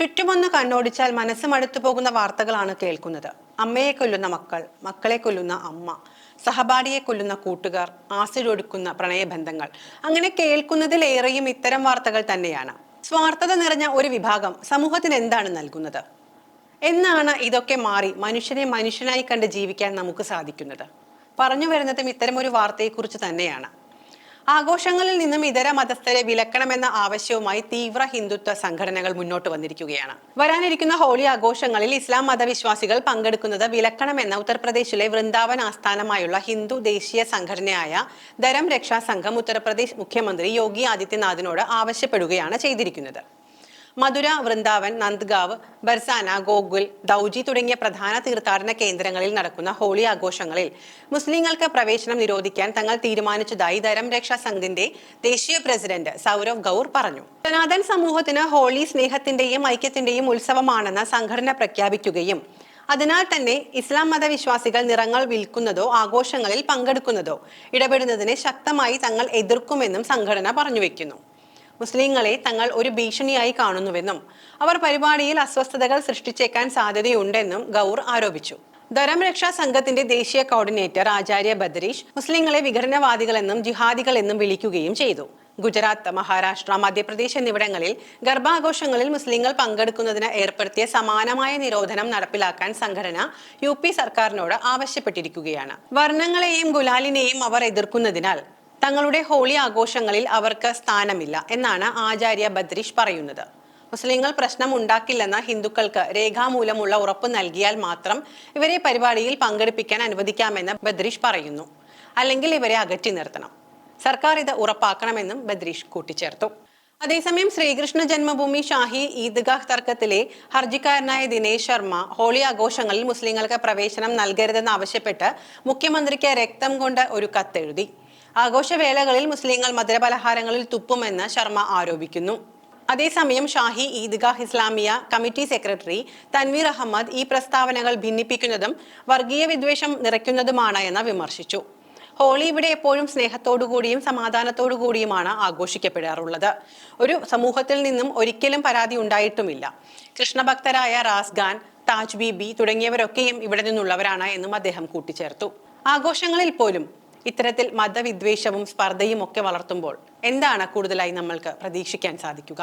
ചുറ്റുമൊന്ന് കണ്ണോടിച്ചാൽ മനസ്സ് മടുത്തു പോകുന്ന വാർത്തകളാണ് കേൾക്കുന്നത്. അമ്മയെ കൊല്ലുന്ന മക്കൾ മക്കളെ കൊല്ലുന്ന അമ്മ സഹപാഠിയെ കൊല്ലുന്ന കൂട്ടുകാർ ആസിഡൊടുക്കുന്ന പ്രണയബന്ധങ്ങൾ. അങ്ങനെ കേൾക്കുന്നതിലേറെയും ഇത്തരം വാർത്തകൾ തന്നെയാണ്. സ്വാർത്ഥത നിറഞ്ഞ ഒരു വിഭാഗം സമൂഹത്തിന് എന്താണ് നൽകുന്നത്? എന്നാണ് ഇതൊക്കെ മാറി മനുഷ്യനെ മനുഷ്യനായി കണ്ട് ജീവിക്കാൻ നമുക്ക് സാധിക്കുന്നത്. പറഞ്ഞു വരുന്നതും ഇത്തരം ഒരു വാർത്തയെക്കുറിച്ച് തന്നെയാണ്. ആഘോഷങ്ങളിൽ നിന്നും ഇതര മതസ്ഥരെ വിലക്കണമെന്ന ആവശ്യവുമായി തീവ്ര ഹിന്ദുത്വ സംഘടനകൾ മുന്നോട്ട് വന്നിരിക്കുകയാണ്. വരാനിരിക്കുന്ന ഹോളി ആഘോഷങ്ങളിൽ ഇസ്ലാം മതവിശ്വാസികൾ പങ്കെടുക്കുന്നത് വിലക്കണമെന്ന ഉത്തർപ്രദേശിലെ വൃന്ദാവൻ ആസ്ഥാനമായുള്ള ഹിന്ദു ദേശീയ സംഘടനയായ ധരം രക്ഷാ സംഘം ഉത്തർപ്രദേശ് മുഖ്യമന്ത്രി യോഗി ആദിത്യനാഥിനോട് ആവശ്യപ്പെടുകയാണ് ചെയ്തിരിക്കുന്നത്. മധുര വൃന്ദാവൻ നന്ദ്ഗാവ് ബർസാന ഗോകുൽ ദൗജി തുടങ്ങിയ പ്രധാന തീർത്ഥാടന കേന്ദ്രങ്ങളിൽ നടക്കുന്ന ഹോളി ആഘോഷങ്ങളിൽ മുസ്ലിങ്ങൾക്ക് പ്രവേശനം നിരോധിക്കാൻ തങ്ങൾ തീരുമാനിച്ചതായി ധരം രക്ഷാ സംഘിന്റെ ദേശീയ പ്രസിഡന്റ് സൗരവ് ഗൌർ പറഞ്ഞു. സനാതൻ സമൂഹത്തിന് ഹോളി സ്നേഹത്തിന്റെയും ഐക്യത്തിന്റെയും ഉത്സവമാണെന്ന് സംഘടന പ്രഖ്യാപിക്കുകയും അതിനാൽ തന്നെ ഇസ്ലാം മതവിശ്വാസികൾ നിറങ്ങൾ വിൽക്കുന്നതോ ആഘോഷങ്ങളിൽ പങ്കെടുക്കുന്നതോ ഇടപെടുന്നതിനെ ശക്തമായി തങ്ങൾ എതിർക്കുമെന്നും സംഘടന പറഞ്ഞു വെക്കുന്നു. മുസ്ലിങ്ങളെ തങ്ങൾ ഒരു ഭീഷണിയായി കാണുന്നുവെന്നും അവർ പരിപാടിയിൽ അസ്വസ്ഥതകൾ സൃഷ്ടിച്ചേക്കാൻ സാധ്യതയുണ്ടെന്നും ഗൗർ ആരോപിച്ചു. ധരം രക്ഷാ സംഘത്തിന്റെ ദേശീയ കോർഡിനേറ്റർ ആചാര്യ ബദ്രീഷ് മുസ്ലിങ്ങളെ വിഘടനവാദികളെന്നും ജിഹാദികൾ എന്നും വിളിക്കുകയും ചെയ്തു. ഗുജറാത്ത് മഹാരാഷ്ട്ര മധ്യപ്രദേശ് എന്നിവിടങ്ങളിൽ ഗർഭാഘോഷങ്ങളിൽ മുസ്ലിങ്ങൾ പങ്കെടുക്കുന്നതിന് ഏർപ്പെടുത്തിയ സമാനമായ നിരോധനം നടപ്പിലാക്കാൻ സംഘടന യു സർക്കാരിനോട് ആവശ്യപ്പെട്ടിരിക്കുകയാണ്. വർണങ്ങളെയും ഗുലാലിനെയും അവർ എതിർക്കുന്നതിനാൽ തങ്ങളുടെ ഹോളി ആഘോഷങ്ങളിൽ അവർക്ക് സ്ഥാനമില്ല എന്നാണ് ആചാര്യ ബദ്രീഷ് പറയുന്നത്. മുസ്ലിങ്ങൾ പ്രശ്നം ഉണ്ടാക്കില്ലെന്ന ഹിന്ദുക്കൾക്ക് രേഖാമൂലമുള്ള ഉറപ്പ് നൽകിയാൽ മാത്രം ഇവരെ പരിപാടിയിൽ പങ്കെടുപ്പിക്കാൻ അനുവദിക്കാമെന്ന് ബദ്രീഷ് പറയുന്നു. അല്ലെങ്കിൽ ഇവരെ അകറ്റി നിർത്തണം. സർക്കാർ ഇത് ഉറപ്പാക്കണമെന്നും ബദ്രീഷ് കൂട്ടിച്ചേർത്തു. അതേസമയം ശ്രീകൃഷ്ണ ജന്മഭൂമി ഷാഹി ഈദ്ഗാഹ് തർക്കത്തിലെ ഹർജിക്കാരനായ ദിനേശ് ശർമ്മ ഹോളി ആഘോഷങ്ങളിൽ മുസ്ലിങ്ങൾക്ക് പ്രവേശനം നൽകരുതെന്ന് ആവശ്യപ്പെട്ട് മുഖ്യമന്ത്രിക്ക് രക്തം കൊണ്ട് ഒരു കത്തെഴുതി. ആഘോഷവേളകളിൽ മുസ്ലിങ്ങൾ മധുരപലഹാരങ്ങളിൽ തുപ്പുമെന്ന് ശർമ്മ ആരോപിക്കുന്നു. അതേസമയം ഷാഹി ഈദ്ഗാഹ് ഇസ്ലാമിയ കമ്മിറ്റി സെക്രട്ടറി തൻവീർ അഹമ്മദ് ഈ പ്രസ്താവനകൾ ഭിന്നിപ്പിക്കുന്നതും വർഗീയ വിദ്വേഷം നിറയ്ക്കുന്നതുമാണ് എന്ന് വിമർശിച്ചു. ഹോളി ഇവിടെ എപ്പോഴും സ്നേഹത്തോടുകൂടിയും സമാധാനത്തോടുകൂടിയുമാണ് ആഘോഷിക്കപ്പെടാറുള്ളത്. ഒരു സമൂഹത്തിൽ നിന്നും ഒരിക്കലും പരാതി ഉണ്ടായിട്ടുമില്ല. കൃഷ്ണഭക്തരായ റാസ്ഗാൻ താജ് ബീബി തുടങ്ങിയവരൊക്കെയും ഇവിടെ നിന്നുള്ളവരാണ് എന്നും അദ്ദേഹം കൂട്ടിച്ചേർത്തു. ആഘോഷങ്ങളിൽ പോലും ഇത്തരത്തിൽ മതവിദ്വേഷവും സ്പർദ്ധയും ഒക്കെ വളർത്തുമ്പോൾ എന്താണ് കൂടുതലായി നമ്മൾക്ക് പ്രതീക്ഷിക്കാൻ സാധിക്കുക?